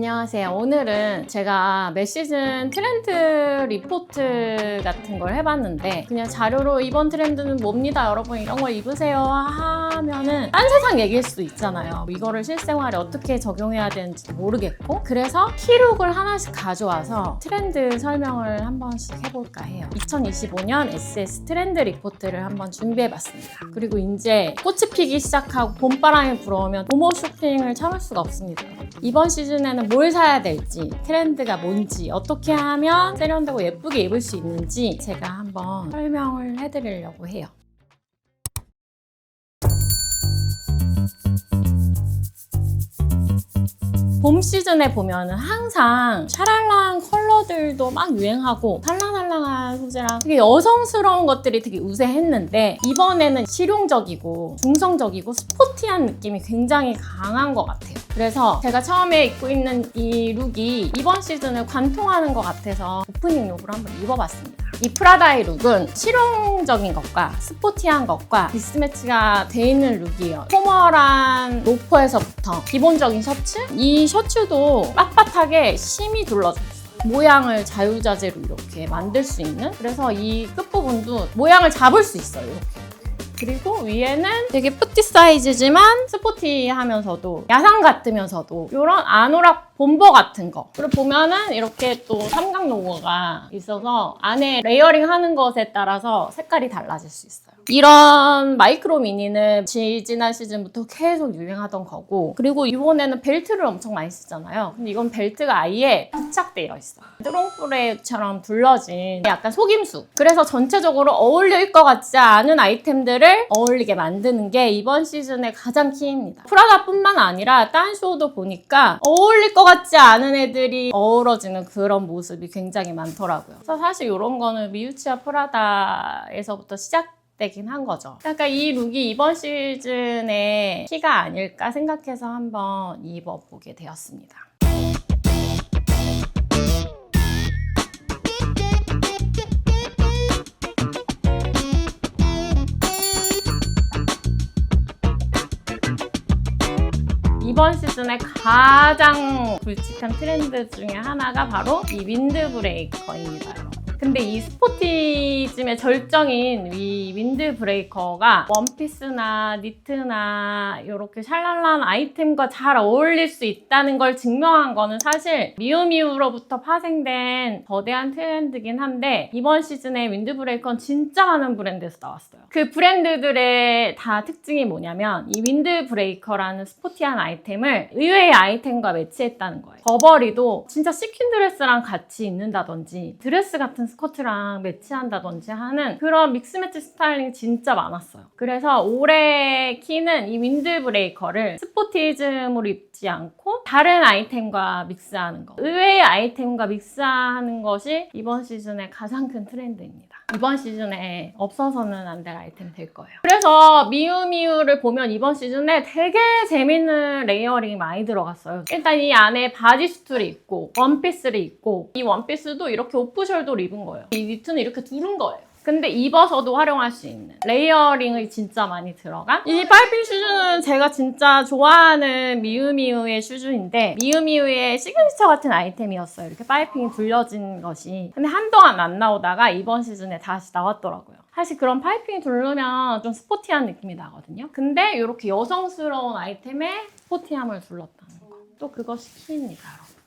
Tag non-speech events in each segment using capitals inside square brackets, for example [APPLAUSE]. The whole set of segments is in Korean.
안녕하세요. 오늘은 제가 매 시즌 트렌드 리포트 같은 걸 해봤는데 그냥 자료로 이번 트렌드는 뭡니다. 여러분 이런 걸 입으세요 하면은 딴 세상 얘기일 수도 있잖아요. 이거를 실생활에 어떻게 적용해야 되는지 모르겠고 그래서 키룩을 하나씩 가져와서 트렌드 설명을 한 번씩 해볼까 해요. 2025년 SS 트렌드 리포트를 한번 준비해봤습니다. 그리고 이제 꽃이 피기 시작하고 봄바람이 불어오면 봄옷 쇼핑을 참을 수가 없습니다. 이번 시즌에는 뭘 사야 될지, 트렌드가 뭔지, 어떻게 하면 세련되고 예쁘게 입을 수 있는지 제가 한번 설명을 해드리려고 해요. 봄 시즌에 보면은 항상 샤랄라한 컬러들도 막 유행하고 살랑살랑한 소재랑 되게 여성스러운 것들이 되게 우세했는데 이번에는 실용적이고 중성적이고 스포티한 느낌이 굉장히 강한 것 같아요. 그래서 제가 처음에 입고 있는 이 룩이 이번 시즌을 관통하는 것 같아서 오프닝 룩으로 한번 입어봤습니다. 이 프라다의 룩은 실용적인 것과 스포티한 것과 미스매치가 돼 있는 룩이에요. 포멀한 로퍼에서부터 기본적인 셔츠? 이 셔츠도 빳빳하게 심이 둘러져 있어요. 모양을 자유자재로 이렇게 만들 수 있는 그래서 이 끝부분도 모양을 잡을 수 있어요. 이렇게. 그리고 위에는 되게 푸티 사이즈지만 스포티하면서도 야상 같으면서도 이런 아노락 본버 같은 거. 그리고 보면은 이렇게 또 삼각 로고가 있어서 안에 레이어링 하는 것에 따라서 색깔이 달라질 수 있어요. 이런 마이크로 미니는 지지난 시즌부터 계속 유행하던 거고 그리고 이번에는 벨트를 엄청 많이 쓰잖아요. 근데 이건 벨트가 아예 부착되어 있어요. 트롱프레처럼 둘러진 약간 속임수. 그래서 전체적으로 어울릴 것 같지 않은 아이템들을 어울리게 만드는 게 이번 시즌의 가장 키입니다. 프라다뿐만 아니라 딴 쇼도 보니까 어울릴 것 같지 않은 애들이 어우러지는 그런 모습이 굉장히 많더라고요. 그래서 사실 이런 거는 미우치와 프라다에서부터 시작 되긴 한 거죠. 그러니까 이 룩이 이번 시즌의 키가 아닐까 생각해서 한번 입어보게 되었습니다. 이번 시즌의 가장 굵직한 트렌드 중에 하나가 바로 이 윈드 브레이커입니다. 근데 이 스포 티즘의 절정인 이 윈드 브레이커가 원피스나 니트나 이렇게 샬랄란 아이템과 잘 어울릴 수 있다는 걸 증명한 거는 사실 미우미우로부터 파생된 거대한 트렌드긴 한데 이번 시즌에 윈드 브레이커는 진짜 많은 브랜드에서 나왔어요. 그 브랜드들의 다 특징이 뭐냐면 이 윈드 브레이커라는 스포티한 아이템을 의외의 아이템과 매치했다는 거예요. 버버리도 진짜 시킨 드레스랑 같이 입는다든지 드레스 같은 스커트랑 매치한다든지 하는 그런 믹스매치 스타일링이 진짜 많았어요. 그래서 올해 키는 이 윈드 브레이커를 스포티즘으로 입지 않고 다른 아이템과 믹스하는 거. 의외의 아이템과 믹스하는 것이 이번 시즌의 가장 큰 트렌드입니다. 이번 시즌에 없어서는 안 될 아이템 될 거예요. 그래서 미우미우를 보면 이번 시즌에 되게 재밌는 레이어링이 많이 들어갔어요. 일단 이 안에 바디수트를 입고 원피스를 입고 이 원피스도 이렇게 오프숄더를 입은 거예요. 이 니트는 이렇게 두른 거예요. 근데 입어서도 활용할 수 있는 레이어링이 진짜 많이 들어간? 이 파이핑 슈즈는 제가 진짜 좋아하는 미우미우의 슈즈인데 미우미우의 시그니처 같은 아이템이었어요. 이렇게 파이핑이 둘러진 것이. 근데 한동안 안 나오다가 이번 시즌에 다시 나왔더라고요. 사실 그런 파이핑이 두르면 좀 스포티한 느낌이 나거든요. 근데 이렇게 여성스러운 아이템에 스포티함을 둘렀다는 거 또 그것이 키입니다 여러분.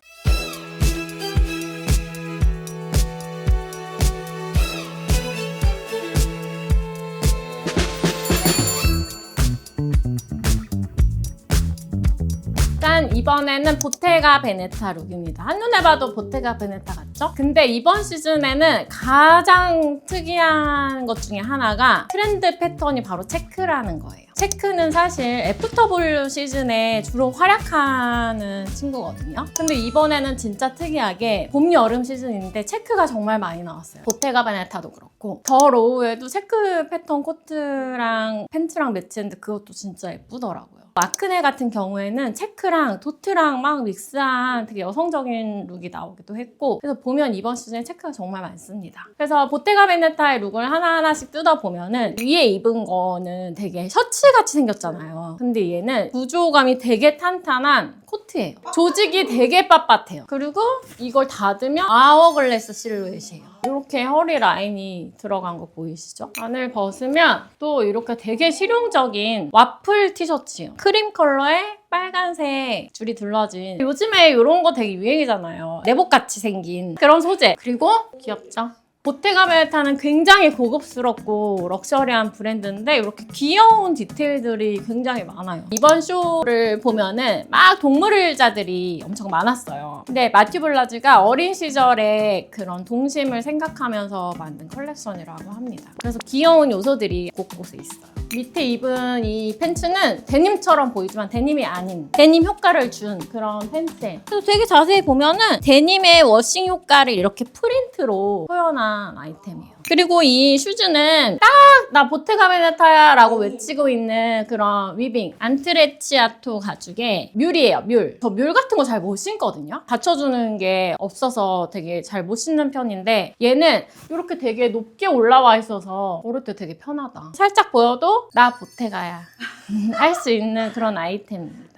일단 이번에는 보테가 베네타 룩입니다. 한눈에 봐도 보테가 베네타 같죠? 근데 이번 시즌에는 가장 특이한 것 중에 하나가 트렌드 패턴이 바로 체크라는 거예요. 체크는 사실 애프터 블루 시즌에 주로 활약하는 친구거든요. 근데 이번에는 진짜 특이하게 봄, 여름 시즌인데 체크가 정말 많이 나왔어요. 보테가 베네타도 그렇고 더 로우에도 체크 패턴 코트랑 팬츠랑 매치했는데 그것도 진짜 예쁘더라고요. 마크네 같은 경우에는 체크랑 도트랑 막 믹스한 되게 여성적인 룩이 나오기도 했고 그래서 보면 이번 시즌에 체크가 정말 많습니다. 그래서 보테가 베네타의 룩을 하나하나씩 뜯어보면은 위에 입은 거는 되게 셔츠같이 생겼잖아요. 근데 얘는 구조감이 되게 탄탄한 코트예요. 조직이 되게 빳빳해요. 그리고 이걸 닫으면 아워글래스 실루엣이에요. 이렇게 허리 라인이 들어간 거 보이시죠? 안을 벗으면 또 이렇게 되게 실용적인 와플 티셔츠예요. 크림 컬러에 빨간색 줄이 둘러진 요즘에 이런 거 되게 유행이잖아요. 내복같이 생긴 그런 소재. 그리고 귀엽죠? 보테가 베타는 굉장히 고급스럽고 럭셔리한 브랜드인데 이렇게 귀여운 디테일들이 굉장히 많아요. 이번 쇼를 보면은 막 동물자들이 엄청 많았어요. 근데 마티 블라즈가 어린 시절의 그런 동심을 생각하면서 만든 컬렉션이라고 합니다. 그래서 귀여운 요소들이 곳곳에 있어요. 밑에 입은 이 팬츠는 데님처럼 보이지만 데님이 아닌 데님 효과를 준 그런 팬츠예요. 그래서 되게 자세히 보면은 데님의 워싱 효과를 이렇게 프린트로 표현한 아이템이에요. 그리고 이 슈즈는 딱 나 보테가 베네타야라고 외치고 있는 그런 위빙 안트레치아토 가죽의 뮬이에요 뮬. 저 뮬 같은 거 잘 못 신거든요. 받쳐주는 게 없어서 되게 잘 못 신는 편인데 얘는 이렇게 되게 높게 올라와 있어서 걸을 때 되게 편하다. 살짝 보여도 나 보테가야 [LAUGHS] 할 수 있는 그런 아이템입니다.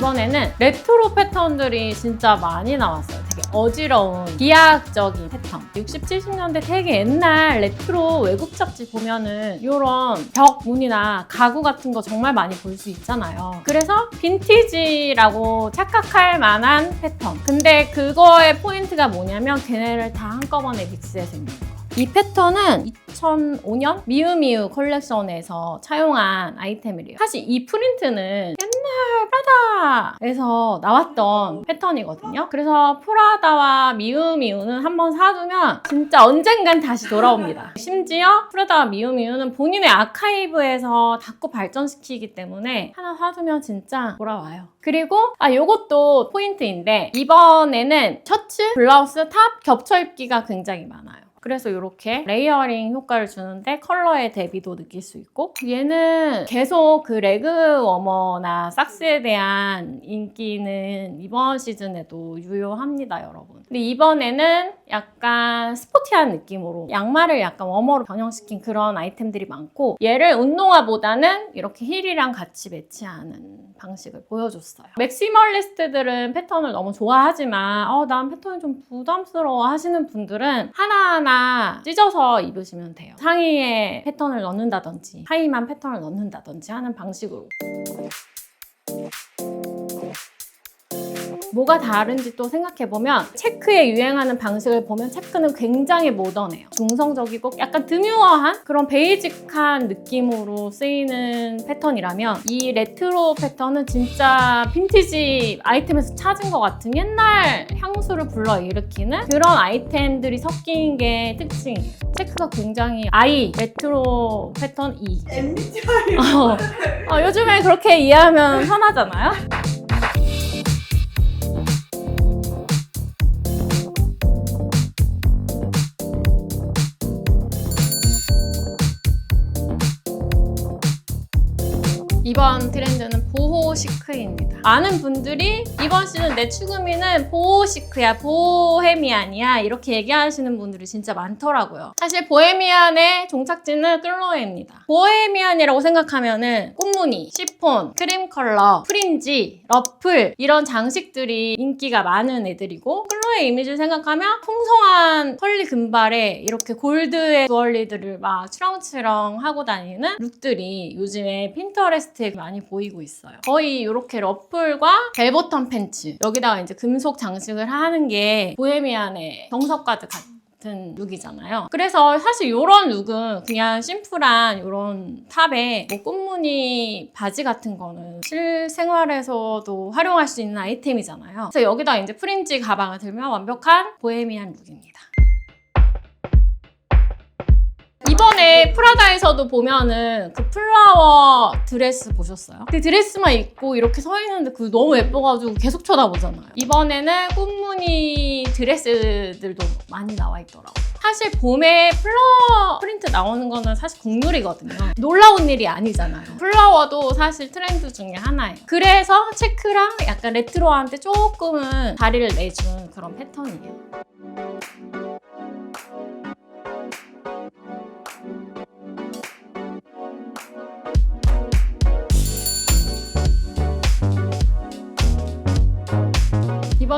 이번에는 레트로 패턴들이 진짜 많이 나왔어요. 되게 어지러운 기하학적인 패턴. 60, 70년대 되게 옛날 레트로 외국 잡지 보면은 이런 벽 무늬나 가구 같은 거 정말 많이 볼 수 있잖아요. 그래서 빈티지라고 착각할 만한 패턴. 근데 그거의 포인트가 뭐냐면 걔네를 다 한꺼번에 믹스해서 입는 거. 이 패턴은 2005년 미우미우 컬렉션에서 차용한 아이템이래요. 사실 이 프린트는 옛날 프라다에서 나왔던 패턴이거든요. 그래서 프라다와 미우미우는 한번 사두면 진짜 언젠간 다시 돌아옵니다. [LAUGHS] 심지어 프라다와 미우미우는 본인의 아카이브에서 자꾸 발전시키기 때문에 하나 사두면 진짜 돌아와요. 그리고 아 요것도 포인트인데 이번에는 셔츠, 블라우스, 탑 겹쳐 입기가 굉장히 많아요. 그래서 이렇게 레이어링 효과를 주는데 컬러의 대비도 느낄 수 있고 얘는 계속 그 레그 워머나 삭스에 대한 인기는 이번 시즌에도 유효합니다 여러분. 근데 이번에는 약간 스포티한 느낌으로 양말을 약간 워머로 변형시킨 그런 아이템들이 많고 얘를 운동화보다는 이렇게 힐이랑 같이 매치하는 방식을 보여줬어요. 맥시멀리스트들은 패턴을 너무 좋아하지만 어, 난 패턴이 좀 부담스러워 하시는 분들은 하나하나 찢어서 입으시면 돼요. 상의에 패턴을 넣는다든지 하의만 패턴을 넣는다든지 하는 방식으로. 뭐가 다른지 또 생각해보면 체크에 유행하는 방식을 보면 체크는 굉장히 모던해요. 중성적이고 약간 드뮤어한 그런 베이직한 느낌으로 쓰이는 패턴이라면 이 레트로 패턴은 진짜 빈티지 아이템에서 찾은 것 같은 옛날 향수를 불러일으키는 그런 아이템들이 섞인 게 특징이에요. 체크가 굉장히 I 레트로 패턴 E. MBTI 어, 어, 요즘에 그렇게 이해하면 편하잖아요. 이번 트렌드는 보호 시크입니다. 많은 분들이 이번 시즌 내 추구미는 보호 시크야, 보헤미안이야 이렇게 얘기하시는 분들이 진짜 많더라고요. 사실 보헤미안의 종착지는 클로에입니다. 보헤미안이라고 생각하면은 꽃무늬, 시폰, 크림 컬러, 프린지, 러플 이런 장식들이 인기가 많은 애들이고 클로에 이미지를 생각하면 풍성한 컬리 금발에 이렇게 골드의 주얼리들을 막 추렁추렁 하고 다니는 룩들이 요즘에 핀터레스트에 많이 보이고 있어요. 거의 이렇게 러플과 벨버턴 팬츠 여기다가 이제 금속 장식을 하는 게 보헤미안의 정석 가득 같은 룩이잖아요. 그래서 사실 이런 룩은 그냥 심플한 이런 탑에 뭐 꽃무늬 바지 같은 거는 실생활에서도 활용할 수 있는 아이템이잖아요. 그래서 여기다 이제 프린지 가방을 들면 완벽한 보헤미안 룩입니다. 이번 이번에 프라다에서도 보면은 그 플라워 드레스 보셨어요? 그 드레스만 입고 이렇게 서 있는데 그 너무 예뻐가지고 계속 쳐다보잖아요. 이번에는 꽃무늬 드레스들도 많이 나와 있더라고요. 사실 봄에 플라워 프린트 나오는 거는 사실 국룰이거든요. 놀라운 일이 아니잖아요. 플라워도 사실 트렌드 중에 하나예요. 그래서 체크랑 약간 레트로한테 조금은 다리를 내준 그런 패턴이에요.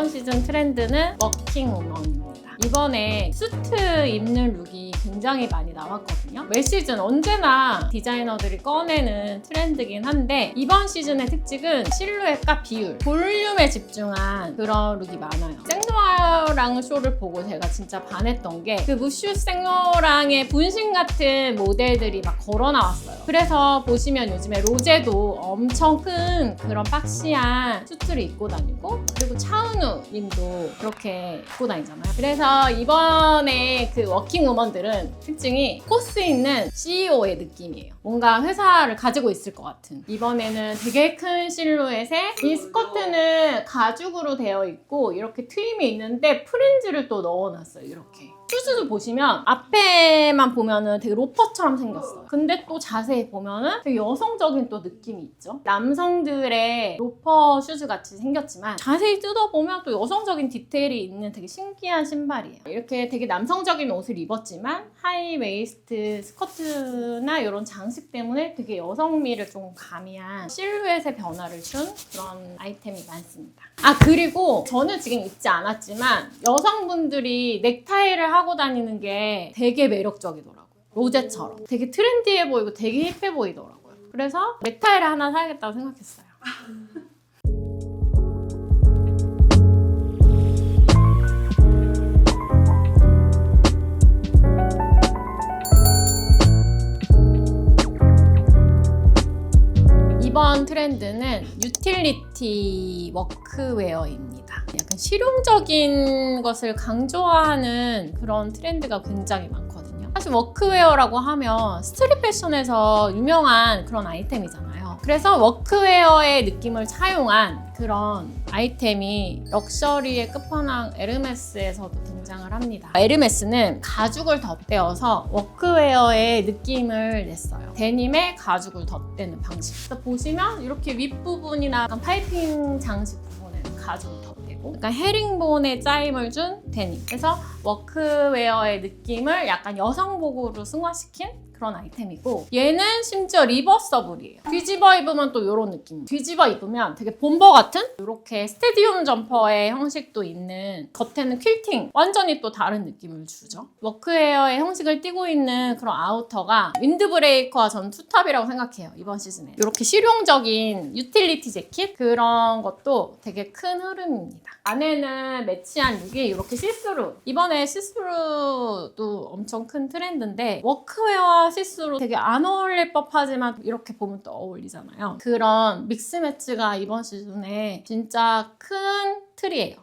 이번 시즌 트렌드는 워킹 우먼입니다. 이번에 수트 입는 룩이 굉장히 많이 나왔거든요. 매 시즌 언제나 디자이너들이 꺼내는 트렌드긴 한데 이번 시즌의 특징은 실루엣과 비율, 볼륨에 집중한 그런 룩이 많아요. 생로랑 쇼를 보고 제가 진짜 반했던 게 그 무슈 생로랑의 분신 같은 모델들이 막 걸어 나왔어요. 그래서 보시면 요즘에 로제도 엄청 큰 그런 박시한 수트를 입고 다니고 그리고 차은우 님도 그렇게 입고 다니잖아요. 그래서 이번에 그 워킹 우먼들은 특징이 코스 있는 CEO의 느낌이에요. 뭔가 회사를 가지고 있을 것 같은. 이번에는 되게 큰 실루엣에 이 스커트는 가죽으로 되어 있고 이렇게 트임이 있는데 프린지를 또 넣어놨어요. 이렇게. 슈즈도 보시면 앞에만 보면은 되게 로퍼처럼 생겼어요. 근데 또 자세히 보면은 되게 여성적인 또 느낌이 있죠. 남성들의 로퍼 슈즈 같이 생겼지만 자세히 뜯어보면 또 여성적인 디테일이 있는 되게 신기한 신발이에요. 이렇게 되게 남성적인 옷을 입었지만 하이 웨이스트 스커트나 이런 장식 때문에 되게 여성미를 좀 가미한 실루엣의 변화를 준 그런 아이템이 많습니다. 아 그리고 저는 지금 입지 않았지만 여성분들이 넥타이를 하고 다니는 게 되게 매력적이더라고요. 로제처럼 되게 트렌디해 보이고 되게 힙해 보이더라고요. 그래서 넥타이를 하나 사야겠다고 생각했어요. [LAUGHS] 이번 트렌드는 유틸리티 워크웨어입니다. 약간 실용적인 것을 강조하는 그런 트렌드가 굉장히 많거든요. 사실 워크웨어라고 하면 스트릿 패션에서 유명한 그런 아이템이잖아요. 그래서 워크웨어의 느낌을 차용한 그런 아이템이 럭셔리의 끝판왕 에르메스에서도 등장을 합니다. 에르메스는 가죽을 덧대어서 워크웨어의 느낌을 냈어요. 데님에 가죽을 덧대는 방식. 보시면 이렇게 윗부분이나 파이핑 장식 부분에는 가죽을 덧대 고 약간 헤링본에 짜임을 준 데님. 그래서 워크웨어의 느낌을 약간 여성복으로 승화시킨 그런 아이템이고 얘는 심지어 리버서블이에요. 뒤집어 입으면 또 이런 느낌. 뒤집어 입으면 되게 본버 같은 이렇게 스테디움 점퍼의 형식도 있는 겉에는 퀼팅 완전히 또 다른 느낌을 주죠. 워크웨어의 형식을 띠고 있는 그런 아우터가 윈드브레이커와 전 투탑이라고 생각해요. 이번 시즌에. 이렇게 실용적인 유틸리티 재킷 그런 것도 되게 큰 흐름입니다. 안에는 매치한 룩이 이렇게 시스루. 이번에 시스루도 엄청 큰 트렌드인데 워크웨어 와 시스루 되게 안 어울릴 법하지만 이렇게 보면 또 어울리잖아요. 그런 믹스 매치가 이번 시즌에 진짜 큰 틀이에요.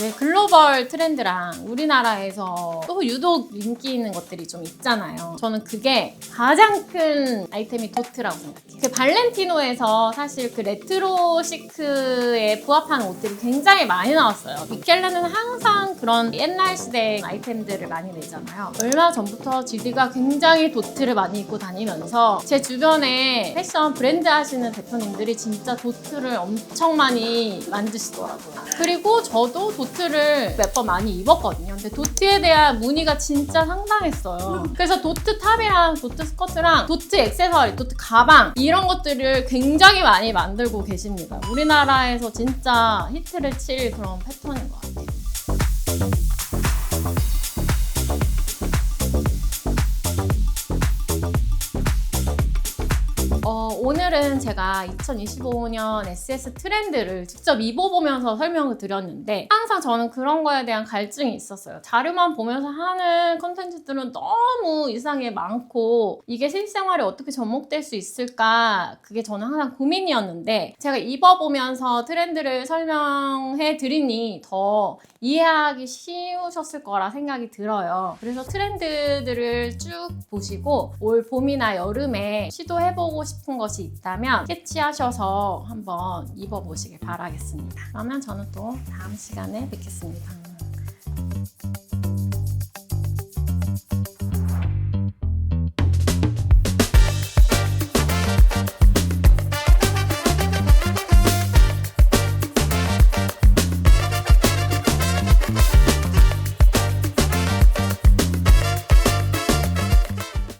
왜 글로벌 트렌드랑 우리나라에서 또 유독 인기 있는 것들이 좀 있잖아요. 저는 그게 가장 큰 아이템이 도트라고 생각해요. 그 발렌티노에서 사실 그 레트로 시크에 부합하는 옷들이 굉장히 많이 나왔어요. 미켈레는 항상 그런 옛날 시대 아이템들을 많이 내잖아요. 얼마 전부터 GD가 굉장히 도트를 많이 입고 다니면서 제 주변에 패션 브랜드 하시는 대표님들이 진짜 도트를 엄청 많이 만드시더라고요. 그리고 저도 도트를 몇 번 많이 입었거든요. 근데 도트에 대한 문의가 진짜 상당했어요. 그래서 도트 탑이랑 도트 스커트랑 도트 액세서리, 도트 가방 이런 것들을 굉장히 많이 만들고 계십니다. 우리나라에서 진짜 히트를 칠 그런 패턴인 것 같아요. 오늘은 제가 2025년 SS 트렌드를 직접 입어보면서 설명을 드렸는데 항상 저는 그런 거에 대한 갈증이 있었어요. 자료만 보면서 하는 컨텐츠들은 너무 이상하게 많고 이게 실생활에 어떻게 접목될 수 있을까 그게 저는 항상 고민이었는데 제가 입어보면서 트렌드를 설명해 드리니 더 이해하기 쉬우셨을 거라 생각이 들어요. 그래서 트렌드들을 쭉 보시고 올 봄이나 여름에 시도해보고 싶은 것이 있다면 캐치하셔서 한번 입어보시길 바라겠습니다. 그러면 저는 또 다음 시간에 뵙겠습니다.